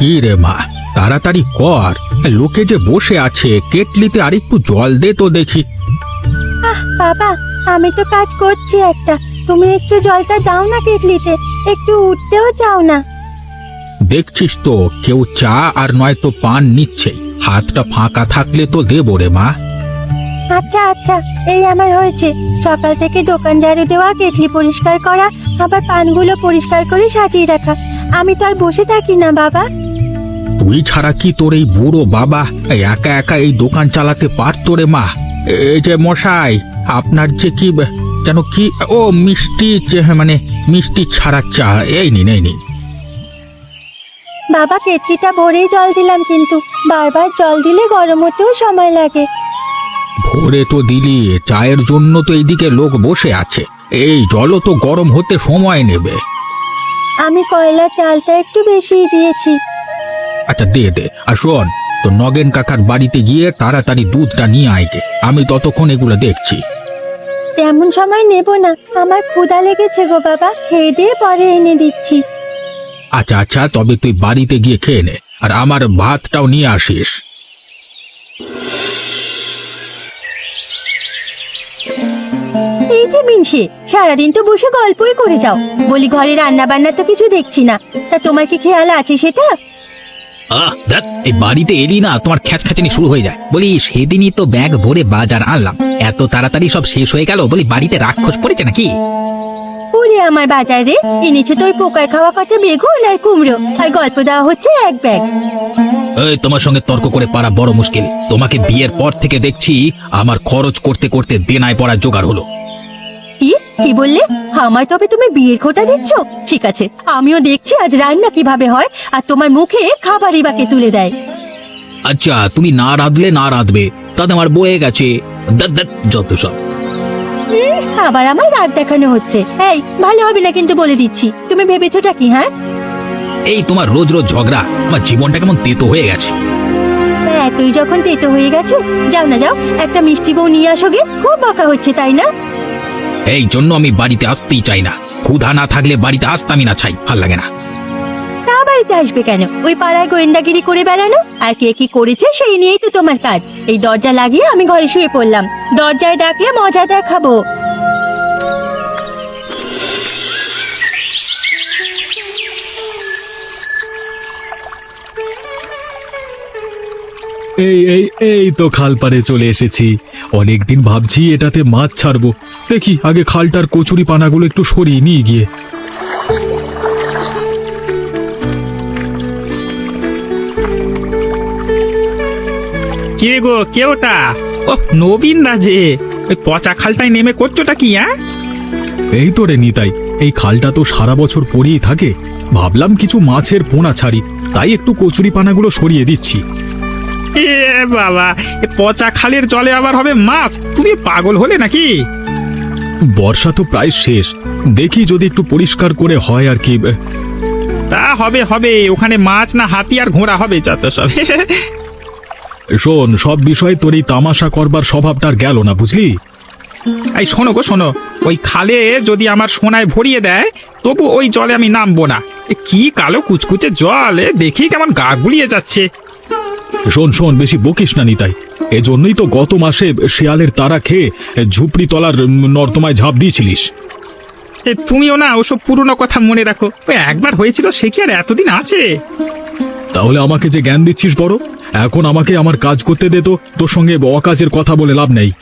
কি রে মা তাড়াতাড়ি কর। লোকে যে বসে আছে কেটলিতে আরেকটু জল দে তো দেখি। বাবা আমি তো কাজ করছি একটা। তুমি একটু জলটা দাও না কেটলিতে একটু উঠতেও চাও না। দেখছিস তো কেউ চা আর নয়তো পান নিচ্ছে। হাতটা ফাঁকা থাকলে তো দেবো রে মা। আচ্ছা আচ্ছা এই আমার হয়েছে। সকাল থেকে দোকান ঝাড়ু দেওয়া কেটলি পরিষ্কার করা আবার পানগুলো পরিষ্কার করে সাজিয়ে রাখা। আমি তো আর বসে থাকি না বাবা। তুই ছাড়া কি তোর এই বুড়ো বাবা একা একা এই দোকান চালাতে পারতো রে মা? এই যে মশাই আপনার যে কি যেন কি ও মিষ্টি যে মানে মিষ্টি ছাড়া চা এই নিন এই নিন। বাবা কেটলিটা ভরেই জল দিলাম কিন্তু বারবার জল দিলে গরম হতেও সময় লাগে। ভোরে তো দিলি চায়ের জন্য তো এইদিকে লোক বসে আছে এই জলও তো গরম হতে সময় নেবে। আমি কয়লা চালটা একটু বেশিই দিয়েছি। আচ্ছা দে দে। আর শোন তো নগেন কাকার বাড়িতে গিয়ে তাড়াতাড়ি দুধটা নিয়ে আয়কে আমি ততক্ষণ এগুলো দেখছি। তেমন সময় নেব না। আমার ক্ষুধা লেগেছে গো বাবা। খেয়ে দিয়ে পরে এনে দিচ্ছি। আচ্ছা আচ্ছা তবে তুই বাড়িতে গিয়ে খেয়ে নে আর আমার ভাতটাও নিয়ে আসিস। এই যে মিনসে সারাদিন তো বসে গল্পই করে যাও। বলি ঘরে রান্না বান্না তো কিছু দেখছি না। তা তোমার কি খেয়াল আছে সেটা? আহ দেখ এই বাড়িতে এলি না তোমার খ্যাচ খ্যাচানি শুরু হয়ে যায়। বলি সেদিনই তো ব্যাগ ভরে বাজার আনলাম। এত তাড়াতাড়ি সব শেষ হয়ে গেল বলি বাড়িতে রাক্ষস পড়েছে নাকি? ওরে আমার বাজারে এনেছো তোর পোকায় খাওয়া কত বেগুন আর কুমড়ো আর গল্প দেওয়া হচ্ছে এক ব্যাগ। এই তোমার সঙ্গে তর্ক করে পারা বড় মুশকিল। তোমাকে বিয়ের পর থেকে দেখছি আমার খরচ করতে করতে দেনায় পড়া জোগাড় হলো। কি? কি বললে? আমায় তবে তুমি বিয়ের খোটা দিচ্ছ? ঠিক আছে আমিও দেখছি আজ রান্না কীভাবে হয় আর তোমার মুখে খাবারই বাকে তুলে দেয়। আচ্ছা তুমি না রাঁধলে না রাঁধবে তাতে আমার বয়ে গেছে। ধ্যাৎ, ধ্যাৎ, যত সব। উম, আবার আমার দেখানো হচ্ছে। এই ভালো হবে না কিন্তু বলে দিচ্ছি। তুমি ভেবেছোটা কি হ্যাঁ? এই তোমার রোজ রোজ ঝগড়া আমার জীবনটা কেমন তেতো হয়ে গেছে। হ্যাঁ তুই যখন তেতো হয়ে গেছে যাও না যাও একটা মিষ্টি বউ নিয়ে আসো গে খুব বকা হচ্ছে তাই না? এই জন্য আমি বাড়িতে আসতেই চাই না। ক্ষুধা না থাকলে বাড়িতে আসতামই না চাই ভালো লাগে না। তা বাড়িতে আসবে কেন? ওই পাড়ায় গোয়েন্দাগিরি করে বেড়ানো আর কে কি করেছে সেই নিয়েই তো তোমার কাজ। এই দরজা লাগিয়ে আমি ঘরে শুয়ে পড়লাম। দরজায় ডাকলে মজা দেখাবো। এই এই এই তো খাল পাড়ে চলে এসেছি। অনেকদিন ভাবছি এটাতে মাছ ছাড়বো। দেখি আগে খালটার কচুরি পানাগুলো একটু সরিয়ে নিয়ে গিয়ে। কে গো কে ওটা? ও নবীন না যে। ওই পচা খালটায় নেমে করছোটা কি হ্যাঁ এই তো রে নিতাই এই খালটা তো সারা বছর পড়েই থাকে। ভাবলাম কিছু মাছের পোনা ছাড়ি তাই একটু কচুরি পানাগুলো সরিয়ে দিচ্ছি। এ বাবা এ পচা খালের জলে আবার হবে মাছ? তুমি পাগল হলে নাকি? বর্ষা তো প্রায় শেষ। দেখি যদি একটু পরিষ্কার করে হয় আর কি। তা হবে হবে। ওখানে মাছ না হাতি আর ঘোড়া হবে যত সব। শোন সব বিষয়ে তোর এই তামাশা করবার স্বভাবটা আর গেল না বুঝলি? এই শোনো গো শোনো। ওই খালে যদি আমার সোনায় ভরিয়ে দেয় তবু ওই জলে আমি নামবো না। এ কি কালো কুচকুচে জল দেখি কেমন গা গুলিয়ে যাচ্ছে। শোন শোন বেশি বকিস না নিতাই। এজন্যই তো গত মাসে শেয়ালের তারা খেয়ে ঝুপড়ি তলার নর্দমায় ঝাঁপ দিয়েছিলিস। এ তুমিও না ওসব পুরনো কথা মনে রাখো। ওই একবার হয়েছিল সে কি আর এতদিন আছে? তাহলে আমাকে যে জ্ঞান দিচ্ছিস বড়? এখন আমাকে আমার কাজ করতে দে তো তোর সঙ্গে অকাজের কথা বলে লাভ নেই।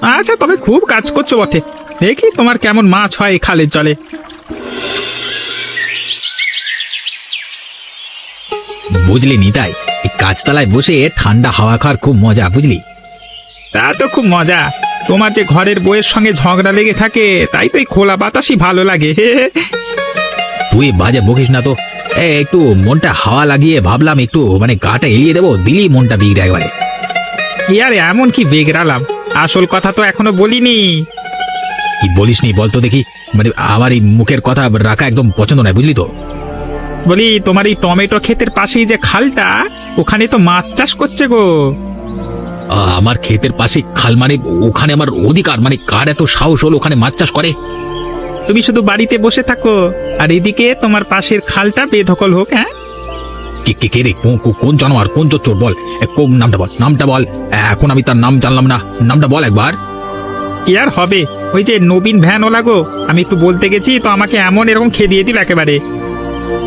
আচ্ছা তবে খুব কাজ করছ বটে। দেখি তোমার কেমন মাছ হয় এই খালের জলে। বুঝলি নিতাই এই গাছতলায় বসে ঠান্ডা হাওয়া খাওয়ার খুব মজা বুঝলি? তা তো খুব মজা। তোমার যে ঘরের বইয়ের সঙ্গে ঝগড়া লেগে থাকে তাই তো এই খোলা বাতাসই ভালো লাগে। তুই বাজে বকিস না তো। এ একটু মনটা হাওয়া লাগিয়ে ভাবলাম একটু মানে গাটা এলিয়ে দেবো দিলি মনটা বিগড়ে একবারে। আর এমন কি বেগরালাম আসল কথা তো এখনও বলিনি। কি বলিস নি বলতো দেখি মানে আমার এই মুখের কথা রাখা একদম পছন্দ নয় বুঝলি তো? বলি তোমার এই টমেটো ক্ষেতের পাশেই যে খালটা ওখানে তো মাছ চাষ করছে গো। আ, আমার ক্ষেতের পাশে খাল মানে ওখানে আমার অধিকার মানে কার এত সাহস হলো ওখানে মাছ চাষ করে? তুমি শুধু বাড়িতে বসে থাকো আর এদিকে তোমার পাশের খালটা বেদখল হোক হ্যাঁ? কে কে কে রে কো- কো- কোন জানোয়ার কোন চোর বল? এ, কোন নামটা বল নামটা বল। এখন আমি তার নাম জানলাম না। নামটা বল একবার। কি আর হবে? ওই যে নবীন ভ্যান ওলা গো আমি একটু বলতে গেছি তো আমাকে এমন এরকম খেয়ে দিয়ে দিল একেবারে।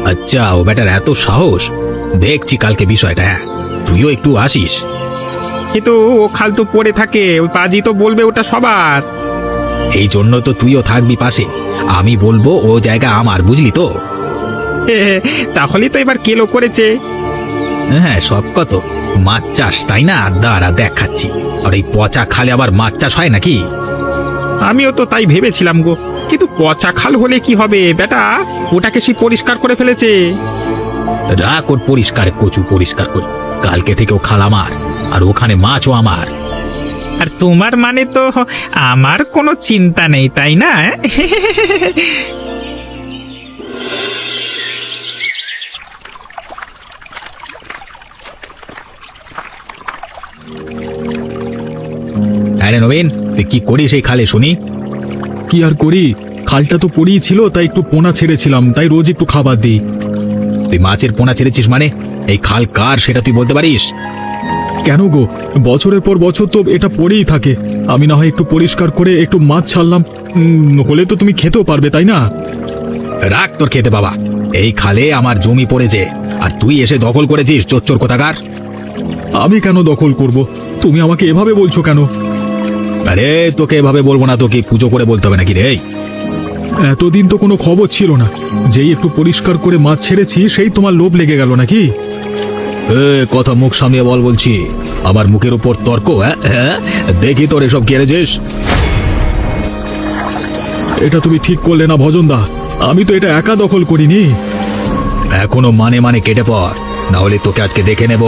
আচ্ছা ও বেটার এত সাহস। দেখছি কালকে বিষয়টা হ্যাঁ। তুইও একটু আসিস। কিন্তু ও খাল তো পড়ে থাকে ওই পাজি তো বলবে ওটা সবার। এই জন্য তো তুইও থাকবি পাশে। আমি বলব ও জায়গা আমার বুঝলি তো? তাহলেই তো এবার কেলো করেছে। হ্যাঁ সব কত। মাছ চাষ তাই না? দাঁড়া দেখাচ্ছি। আর এই পচা খালে আবার মাছ চাষ হয় নাকি? আমিও তো তাই ভেবেছিলাম গো। কিন্তু পচা খাল হলে কি হবে বেটা? ওটাকে সে পরিষ্কার করে ফেলেছে। রাখ ওর পরিষ্কার কচু পরিষ্কার করি। কালকে থেকে ও খাল আমার আর ওখানে মাছও আমার। আর তোমার মানে তো আমার কোনো চিন্তা নেই তাই না? হ্যাঁ নবীন তুই কি করিস এই খালে শুনি? কি আর করি? খালটা তো পড়েই ছিল তাই একটু পোনা ছেড়েছিলাম তাই রোজ একটু খাবার দিই। তুই মাছের পোনা ছেড়েছিস মানে? এই খাল কার সেটা তুই বলতে পারিস? কেন গো? বছরের পর বছর তো এটা পড়েই থাকে। আমি না হয় একটু পরিষ্কার করে একটু মাছ ছাড়লাম। উম, হলে তো তুমি খেতেও পারবে তাই না? রাখ তোর খেতে বাবা। এই খালে আমার জমি পড়েছে। আর তুই এসে দখল করেছিস চোর কোথাকার? আমি কেন দখল করব? তুমি আমাকে এভাবে বলছো কেন? আরে তোকে এভাবে বলব না তোকে পুজো করে বলতে হবে নাকি রে? এতদিন তো কোনো খবর ছিল না। যেই একটু পরিষ্কার করে মাছ ছেড়েছি সেই তোমার লোভ লেগে গেল নাকি? এ, কথা মুখ সামনে বল বলছি। আমার মুখের উপর তর্ক হ্যাঁ হ্যাঁ? দেখি তোর এসব কেড়েছিস এটা তুমি ঠিক করলে না ভজনদা। আমি তো এটা একা দখল করিনি। এখনও মানে মানে কেটে পড় না হলে তোকে আজকে দেখে নেব।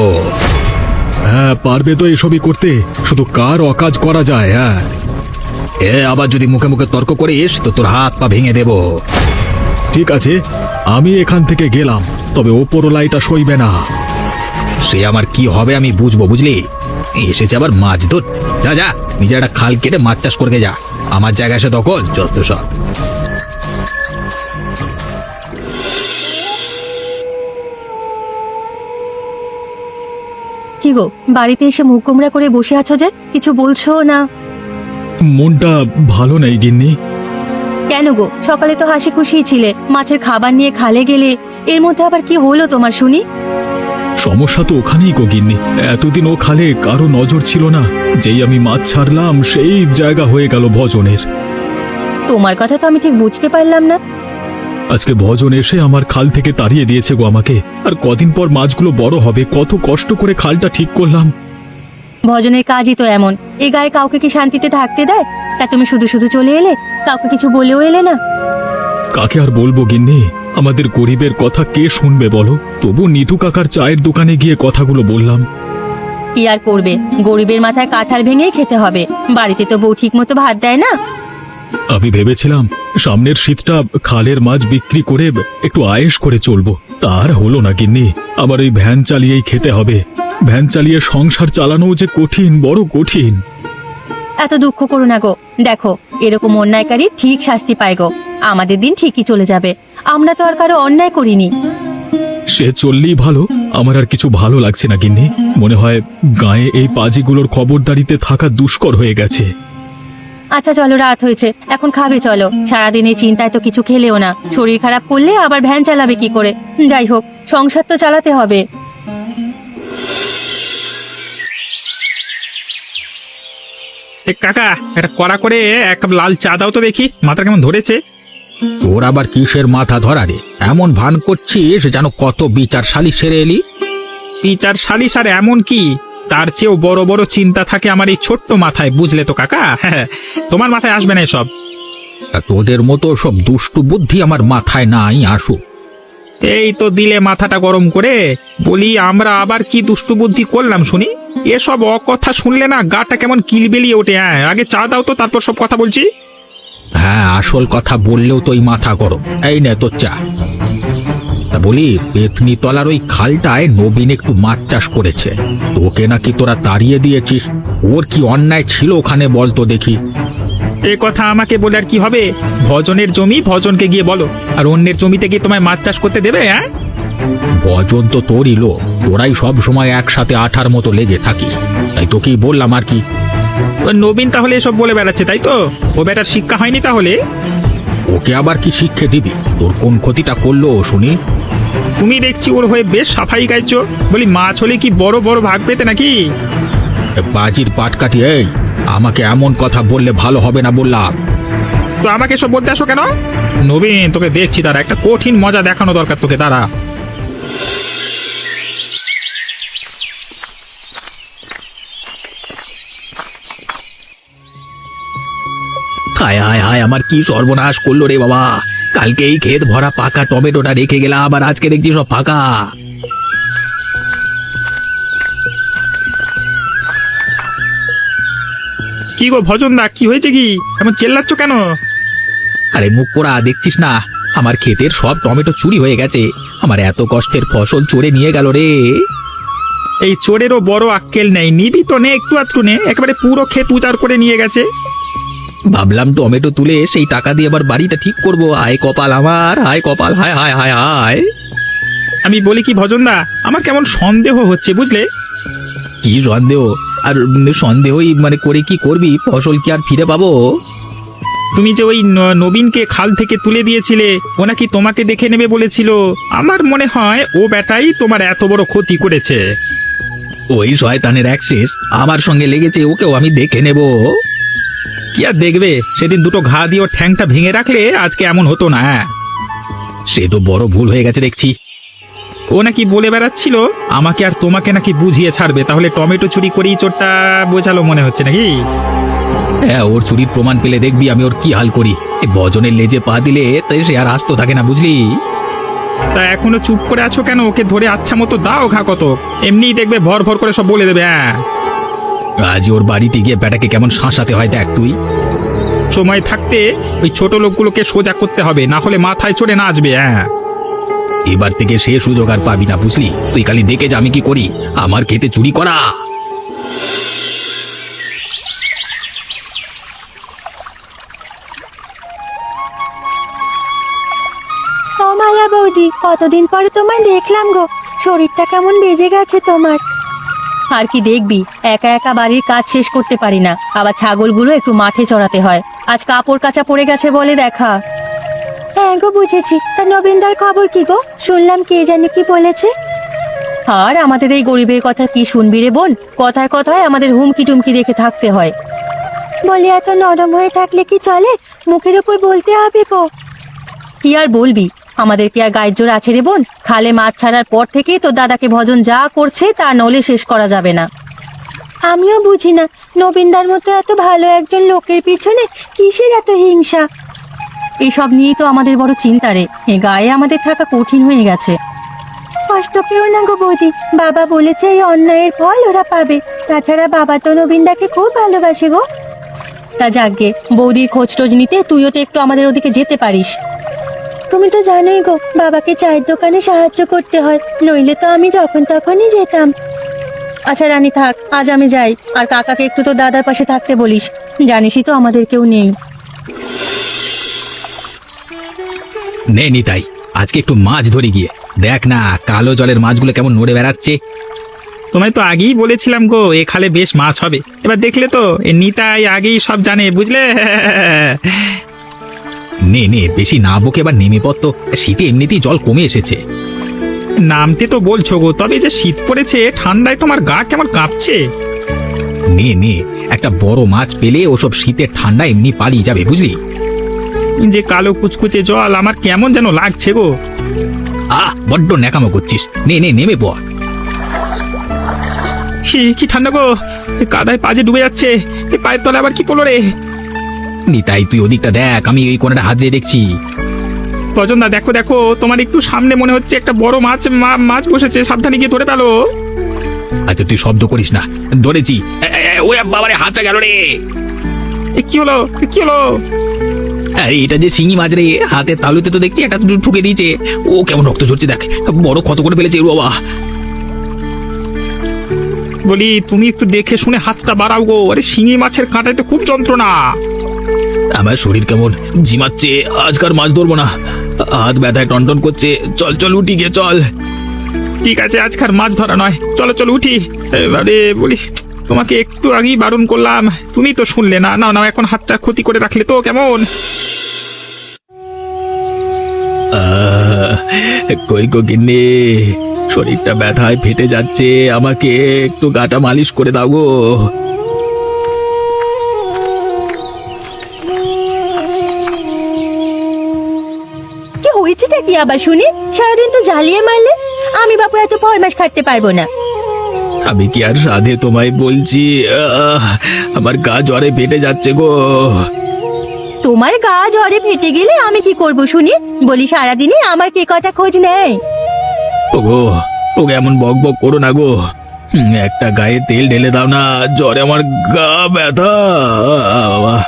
হ্যাঁ পারবে তো এসবই করতে। শুধু কার অকাজ করা যায় হ্যাঁ? এ আবার যদি মুখে মুখে তর্ক করিস, তো তোর হাত পা ভেঙে দেব। ঠিক আছে, আমি এখান থেকে গেলাম, তবে ওপরলাইটা সইবে না। সে আমার কি হবে আমি বুঝব, বুঝলি? এসেছে আবার মাছ ধর। যা যা নিজের একটা খাল কেটে মাছ চাষ করতে যা। আমার জায়গায় এসে দখল, যত সব। কি গো, বাড়িতে এসে মুখ করে বসে আছো যে? কিছু বলছো না? মনটা ভালো নেই গিন্নি। কেন গো? সকালে তো হাসি খুশি ছিলে। মাছের খাবার নিয়ে খালে গেলে এর মধ্যে আবার কি হলো তোমার শুনি? সমস্যা তো ওখানেই গো গিন্নি। এতদিন ও খালে কারও নজর ছিল না। যেই আমি মাছ ছাড়লাম সেই জায়গা হয়ে গেল ভজনের। তোমার কথা তো আমি ঠিক বুঝতে পারলাম না। আজকে ভজন এসে আমার খাল থেকে তাড়িয়ে দিয়েছে গো আমাকে। আর কদিন পর মাছগুলো বড় হবে কত কষ্ট করে খালটা ঠিক করলাম। ভজনের কাজই তো এমন। এ গায়ে কাউকে কি শান্তিতে থাকতে দেয়? তা তুমি শুধু শুধু চলে এলে কাউকে কিছু বলেও এলে না। কাকে আর বলব গিন্নি? আমাদের গরিবের কথা কে শুনবে বলো? তবু নিতু কাকার চায়ের দোকানে গিয়ে কথাগুলো বললাম। কি আর করবে? গরিবের মাথায় কাঁঠাল ভেঙেই খেতে হবে। বাড়িতে তো বউ ঠিক মতো ভাত দেয় না। আমি ভেবেছিলাম সামনের শীতটা খালের মাছ বিক্রি করে একটু আয়েস করে চলবো। তার হলো না গিন্নি। আবার ওই ভ্যান চালিয়েই খেতে হবে। ভ্যান চালিয়ে সংসার চালানো যে কঠিন বড় কঠিন। এত দুঃখ করো না গো। দেখো এরকম অন্যায়কারী ঠিক শাস্তি পায় গো। আমাদের দিন ঠিকই চলে যাবে। আমরা তো আর কারও অন্যায় করিনি। সে চললেই ভালো। আমার আর কিছু ভালো লাগছে না গিন্নি। মনে হয় গায়ে এই পাজিগুলোর খবরদারিতে থাকা দুষ্কর হয়ে গেছে। আচ্ছা চলো রাত হয়েছে। এখন খাবে চলো। সারাদিন এই চিন্তায় তো কিছু খেলেও না। শরীর খারাপ করলে আবার ভ্যান চালাবে কি করে? যাই হোক সংসার তো চালাতে হবে। এ কাকা একটা কড়া করে এক কাপ লাল চা দাও তো দেখি মাথা কেমন ধরেছে? তোর আবার কিসের মাথা ধরা রে? এমন ভান করছিস যেন কত বিচার সালিশ সেরে এলি? বিচার সালিস আর এমন কি? তার চেয়েও বড় বড় চিন্তা থাকে আমার এই ছোট্ট মাথায় বুঝলে তো কাকা? হ্যাঁ তোমার মাথায় আসবে না এসব। তা তোদের মতো সব দুষ্টু বুদ্ধি আমার মাথায় নাই আসুক। এই তো দিলে মাথাটা গরম করে। বলি, আমরা আবার কি দুষ্টু বুদ্ধি করলাম শুনি? এসব অকথা শুনলে না গাটা কেমন কিলবেলিয়ে ওঠে। হ্যাঁ আগে চা দাও তো, তারপর সব কথা বলছি। হ্যাঁ আসল কথা বললেও তো এই মাথা গরম। এই নে তোর চা। তা বলি পেতনি তলার ওই খালটায় নবীন একটু মাছ চাষ করেছে। তোকে নাকি তোরা তাড়িয়ে দিয়েছিস? ওর কি অন্যায় ছিল ওখানে বল তো দেখি। এ কথা আমাকে বলে আর কি হবে? ভজনের জমি ভজনকে গিয়ে বলো। আর অন্যের জমিতে গিয়ে তোমায় মাছ চাষ করতে দেবে হ্যাঁ? বজন তো তোরই লোক। তোরাই সব সময় একসাথে আঠার মতো লেগে থাকিস। তাই তোকেই বললাম আর কি। নবীন তাহলে এসব বলে বেড়াচ্ছে তাই তো? ও বেটার শিক্ষা হয়নি তাহলে? ওকে আবার কি শিক্ষে দিবি? তোর কোন ক্ষতিটা করল ও শুনি? তুমি দেখছি ওর হয়ে বেশ সাফাই গাইছো। বলি মাছ হলে কি বড় বড় ভাগ পেতে নাকি? বাজির পাট কাটি এই। আমাকে এমন কথা বললে ভালো হবে না বললাম। তো আমাকে সব বলতে আসো কেন? নবীন তোকে দেখছি তারা একটা কঠিন মজা দেখানো দরকার তোকে তারা হায় হায় হায় আমার কি সর্বনাশ করল রে বাবা। কালকে এই ক্ষেত ভরা পাকা টমেটোটা রেখে গেলাম আবার আজকে দেখছি সব ফাঁকা। কি গো ভজন দা কি হয়েছে কি? এমন চেল্লাচ্ছ কেন? আরে মুখ পোড়া দেখছিস না? আমার ক্ষেতের সব টমেটো চুরি হয়ে গেছে। আমার এত কষ্টের ফসল চড়ে নিয়ে গেল রে। এই চোরেরও বড় আক্কেল নেই নিবি তো নে একটু আধটু নে একেবারে পুরো ক্ষেত উজাড় করে নিয়ে গেছে। ভাবলাম টমেটো তুলে সেই টাকা দিয়ে আবার বাড়িটা ঠিক করব। আয় কপাল আমার হায় কপাল হায় হায় হায় হায়। আমি বলি কি ভজন দা আমার কেমন সন্দেহ হচ্ছে বুঝলে? কি সন্দেহ? আর সন্দেহই মানে করে কি করবি? ফসল কি আর ফিরে পাবো? তুমি যে ওই নবীনকে খাল থেকে তুলে দিয়েছিলে ও নাকি তোমাকে দেখে নেবে বলেছিল। আমার মনে হয় ও বেটাই তোমার এত বড় ক্ষতি করেছে। ওই শয়তানের শেষ আমার সঙ্গে লেগেছে ওকেও আমি দেখে নেব। কি আর দেখবে? সেদিন দুটো ঘা দিয়ে ওর ঠ্যাংটা ভেঙে রাখলে আজকে এমন হতো না। সে তো বড় ভুল হয়ে গেছে দেখছি। ও নাকি বলে বেড়াচ্ছিল? আমাকে আর তোমাকে নাকি বুঝিয়ে ছাড়বে। তাহলে টমেটো চুরি করেই চোরটা বোঝালো মনে হচ্ছে নাকি? হ্যাঁ ওর চুরির প্রমাণ পেলে দেখবি আমি ওর কি হাল করি। এই বজনের লেজে পা দিলে তাই সে আর আসতো থাকে না বুঝলি? তা এখনও চুপ করে আছো কেন? ওকে ধরে আচ্ছা মতো দাও ঘা কত এমনিই দেখবে ভর ভর করে সব বলে দেবে হ্যাঁ আজ ওর বাড়িতে গিয়ে বেটাকে কেমন শাঁসাতে হয় দেখ তুই। সময় থাকতে ওই ছোট লোকগুলোকে সোজা করতে হবে না হলে মাথায় চড়ে নাচবে হ্যাঁ এবার থেকে সে সুযোগ আর পাবি না বুঝলি? তুই খালি দেখে যা আমি কি করি। আমার খেতে চুরি করা। মায়া বৌদি কতদিন পরে তোমায় দেখলাম গো। শরীরটা কেমন বেজে গেছে তোমার। আর কি দেখবি একা একা বাড়ির কাজ শেষ করতে পারি না। আবার ছাগলগুলো একটু মাঠে চড়াতে হয়। আজ কাপড় কাচা পড়ে গেছে বলে দেখা। হ্যাঁ গো বুঝেছি। তা নবীনদার খবর কি গো? শুনলাম কে জানি কি বলেছে। আর আমাদের এই গরিবের কথা কি শুনবি রে বোন? কথায় কথায় আমাদের হুমকি টুমকি দেখে থাকতে হয়। বলি এত নরম হয়ে থাকলে কি চলে? মুখের উপর বলতে হবে গো। কি আর বলবি? আমাদের কি আর গায়ের জোর আছে রে বোন? খালে মাছ ছাড়ার পর থেকে তোর দাদাকে ভজন যা করছে তা নলে শেষ করা যাবে না। আমিও বুঝি না। নবীনদার মতো এত ভালো একজন লোকের পিছনে কিসের এত হিংসা? এইসব নিয়েই তো আমাদের বড় চিন্তা রে। এ গায়ে আমাদের থাকা কঠিন হয়ে গেছে। কষ্ট পেও না গো বৌদি। বাবা বলেছে এই অন্যায়ের ফল ওরা পাবে। তাছাড়া বাবা তো নবীনদাকে খুব ভালোবাসে গো। তা যাকগে বৌদির খোঁজ টোজ নিতে তুইও তো একটু আমাদের ওদিকে যেতে পারিস। তুমি তো জানোই গো, বাবাকে চায়ের দোকানে সাহায্য করতে হয়। নইলে তো আমি যখন তখনই যেতাম। আচ্ছা রানী থাক, আজ আমি যাই। আর কাকাকে একটু তো দাদার পাশে থাকতে বলিস। জানিসই তো আমাদের কেউ নেই। নে নিতাই আজকে একটু মাছ ধরে গিয়ে। দেখ না কালো জলের মাছগুলো কেমন নড়ে বেড়াচ্ছে। তোমায় তো আগেই বলেছিলাম গো এ খালে বেশ মাছ হবে। এবার দেখলে তো এ নিতাই আগেই সব জানে বুঝলে? নে নে বেশি না বকে এবার নেমে পড়তো শীতে এমনিতেই জল কমে এসেছে। নামতে তো বলছো গো তবে যে শীত পড়েছে ঠান্ডায় তোমার গা কেমন কাঁপছে? নে নে একটা বড় মাছ পেলে ওসব শীতের ঠান্ডা এমনি পালিয়ে যাবে বুঝলি? যে কালো কুচকুচে জল আমার কেমন যেন লাগছে গো। আহ বড্ড ন্যাকামো করছিস। নে নে নেমে পড়। সে কি ঠান্ডা গো? কাদায় পাজে ডুবে যাচ্ছে। এ পায়ের তলে আবার কি পড়ল রে? নিতাই তুই ওদিকটা দেখ আমি ওই কোনাটা হাত দিয়ে দেখছি। রজনদা দেখো দেখো তোমার একটু সামনে মনে হচ্ছে একটা বড় মাছ মাছ বসেছে সাবধানে গিয়ে ধরে পেল আচ্ছা তুই শব্দ করিস না। ধরেছি। ওই বাবারে হাতটা গেল রে। এ কি হলো? কি হলো? আরে এটা যে শিঙি মাছ রে হাতে তালুতে তো দেখছি একটা দুটো ঠুকে দিয়েছে। ও কেমন রক্ত ঝরছে দেখ বড় ক্ষত করে ফেলেছে বাবা। বলি তুমি একটু দেখে শুনে হাতটা বাড়াও গো আরে শিঙি মাছের কাঁটায় তো খুব যন্ত্রণা। আমার শরীর কেমন জিমাচ্ছে আজকার মাছ ধরবো না। হাত ব্যথায় টনটন করছে চল চল উঠি গিয়ে চল। ঠিক আছে আজকার মাছ ধরা নয় চলো চলো উঠি। এবারে বলি তোমাকে একটু আগেই বারণ করলাম। তুমি তো শুনলে না। না না এখন হাতটা ক্ষতি করে রাখলে তো কেমন? আহ, কই গো গিন্নি? শরীরটা ব্যথায় ফেটে যাচ্ছে। আমাকে একটু গাটা মালিশ করে দাও গো। কি হয়েছেটা কি আবার শুনি? সারাদিন তো জ্বালিয়ে মারলে। আমি বাপু এত ফরমাস খাটতে পারব না। আমি কি আর সাধে তোমায় বলছি? আহ, আমার গা জ্বরে ফেটে যাচ্ছে গো। তোমার গা জ্বরে ফেটে গেলে আমি কি করব শুনি? বলি সারাদিনে আমার কে কটা খোঁজ নেয়? ওগো ওকে এমন বক বক করো না গো। হুম, একটা গায়ে তেল ঢেলে দাও না জ্বরে আমার গা ব্যথা। বাবা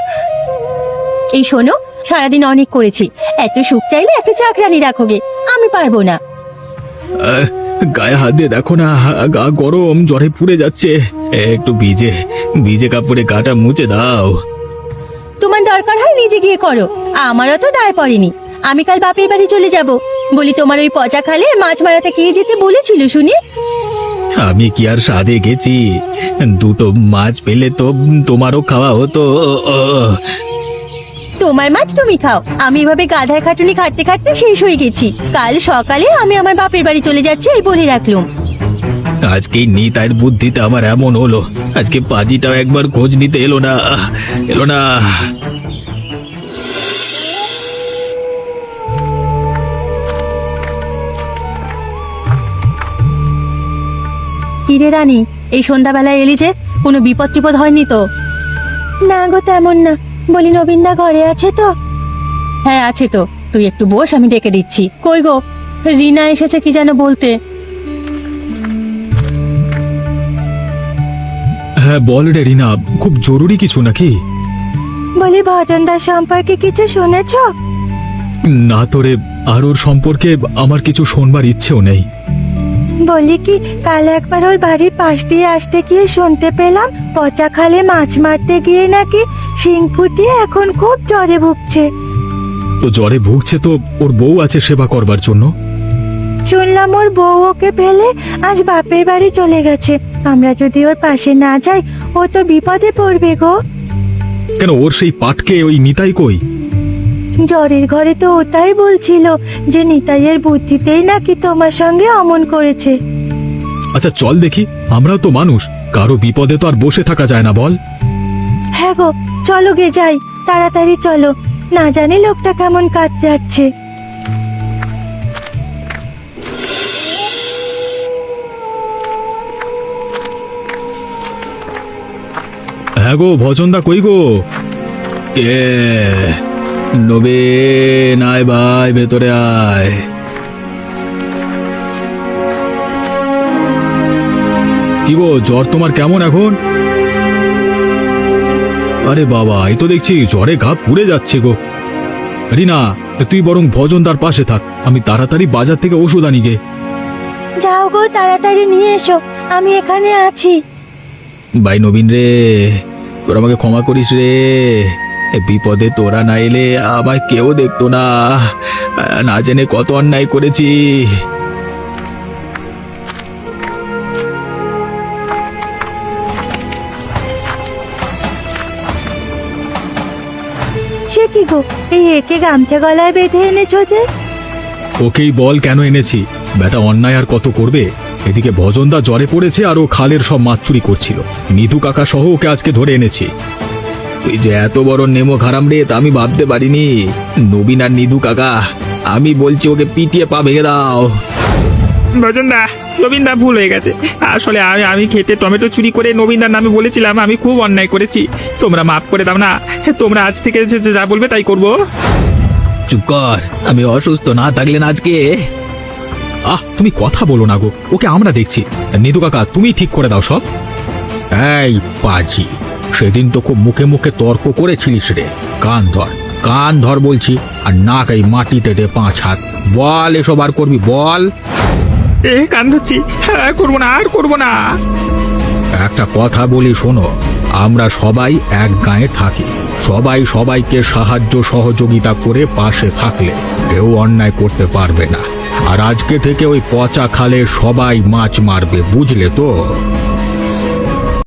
এই শোনো সারাদিন অনেক করেছি। এত সুখ চাইলে একটা চাকরানি রাখোগে আমি পারব না। আহ, গায়ে হাত দিয়ে দেখো না গা গরম জ্বরে পুড়ে যাচ্ছে। একটু ভিজে ভিজে কাপড়ে গাটা মুছে দাও। তোমার দরকার হয় নিজে গিয়ে করো। আমারও তো দায় পড়েনি। আমি কাল বাপের বাড়ি চলে যাব। বলি তোমার ওই পচা খালে মাছ মারাতে কে যেতে বলেছিল শুনি? আমি কি আর সাধে গেছি? দুটো মাছ পেলে তো তোমারও খাওয়া হতো। তোমার মাছ তুমি খাও। আমি এভাবে গাধার খাটুনি খাটতে খাটতে শেষ হয়ে গেছি। কাল সকালে আমি আমার বাপের বাড়ি চলে যাচ্ছি এই বলে রাখলুম। আজকেই নিতাইয়ের বুদ্ধিতে আমার এমন হলো। আজকে পাজিটাও একবার খোঁজ নিতে এলো না। এলো না। কিরে রানী এই সন্ধ্যাবেলায় এলি যে কোনো বিপদ টিপদ হয়নি তো? না গো তেমন না। বলি নবীনদা ঘরে আছে তো? হ্যাঁ আছে তো। তুই একটু বস আমি ডেকে দিচ্ছি। কই গো? রিনা এসেছে কি যেন বলতে। হ্যাঁ বল রে রিনা খুব জরুরি কিছু নাকি? বলি ভটনদার সম্পর্কে কিছু শুনেছ? না তোরে আর ওর সম্পর্কে আমার কিছু শোনবার ইচ্ছেও নেই। বলি কি কাল একবার ওর বাড়ির পাশ দিয়ে আসতে গিয়ে শুনতে পেলাম পচা খালে মাছ মারতে গিয়ে নাকি শিং ফুটিয়ে এখন খুব জ্বরে ভুগছে। তো জ্বরে ভুগছে তো ওর বউ আছে সেবা করবার জন্য? শুনলাম ওর বউ ওকে ফেলে আজ বাপের বাড়ি চলে গেছে। আমরা যদি ওর পাশে না যাই ও তো বিপদে পড়বে গো। কেন ওর সেই পাটকে ওই নিতাই কই? জ্বরের ঘরে তো ওটাই বলছিল যে নিতাইয়ের বুদ্ধিতেই নাকি তোমার সঙ্গে অমন করেছে। আচ্ছা চল দেখি আমরাও তো মানুষ কারও বিপদে তো আর বসে থাকা যায় না বল। হ্যাঁ গো চলো গে যাই, তাড়াতাড়ি চলো। না জানি লোকটা কেমন কাজ যাচ্ছে। হ্যাঁ গো, ভজনদা কই গো? কে নবীন আয় ভাই, ভেতরে আয়। কি গো, জ্বর তোমার কেমন এখন? আরে বাবা এই তো দেখছি জ্বরে ঘা পুড়ে যাচ্ছে গো। রিনা তুই বরং ভজনদার পাশে থাক আমি তাড়াতাড়ি বাজার থেকে ওষুধ আনি গে। যাও গো তাড়াতাড়ি নিয়ে এসো আমি এখানে আছি। ভাই নবীন রে তোরা আমাকে ক্ষমা করিস রে। এ বিপদে তোরা না এলে আমায় কেউ দেখতো না। না জেনে কত অন্যায় করেছি। সে কি গো? এই একে গামছা গলায় বেঁধে এনেছো যে? ওকেই বল কেন এনেছি। বেটা অন্যায় আর কত করবে? এদিকে ভজনদা জ্বরে পড়েছে আর ও খালের সব মাছ চুরি করছিল। নিধু কাকা সহ ওকে আজকে ধরে এনেছি। তুই যে এত বড় নেমো খারাম রে তা আমি ভাবতে পারিনি। নবীন আর নিধু কাকা আমি বলছি ওকে পিটিয়ে পা ভেঙে দাও। ভজনদা নবীনদা ভুল হয়ে গেছে। আসলে আমি আমি খেতে টমেটো চুরি করে নবীনদার নামে বলেছিলাম, আমি খুব অন্যায় করেছি। তোমরা মাফ করে দাও না। তোমরা আজ থেকে যে- যে বলবে তাই করব। চুপ কর, আমি অসুস্থ না থাকলেন আজকে। আহ, তুমি কথা বলো না গো, ওকে আমরা দেখছি। নিধু কাকা, তুমি ঠিক করে দাও সব। এই পাজি, সেদিন তো খুব মুখে মুখে তর্ক করেছিলিস রে। কান ধর কান ধর বলছি, আর নাক এই মাটিতে দে পাঁচ হাত। বল, এসব আর করবি, বল। এ কান হ্যাঁ করব না, আর করব না। একটা কথা বলি, শোনো। আমরা সবাই এক গায়ে থাকি। সবাই সবাইকে সাহায্য সহযোগিতা করে পাশে থাকলে কেউ অন্যায় করতে পারবে না। আর আজকে থেকে ওই পচা খালে সবাই মাছ মারবে, বুঝলে তো?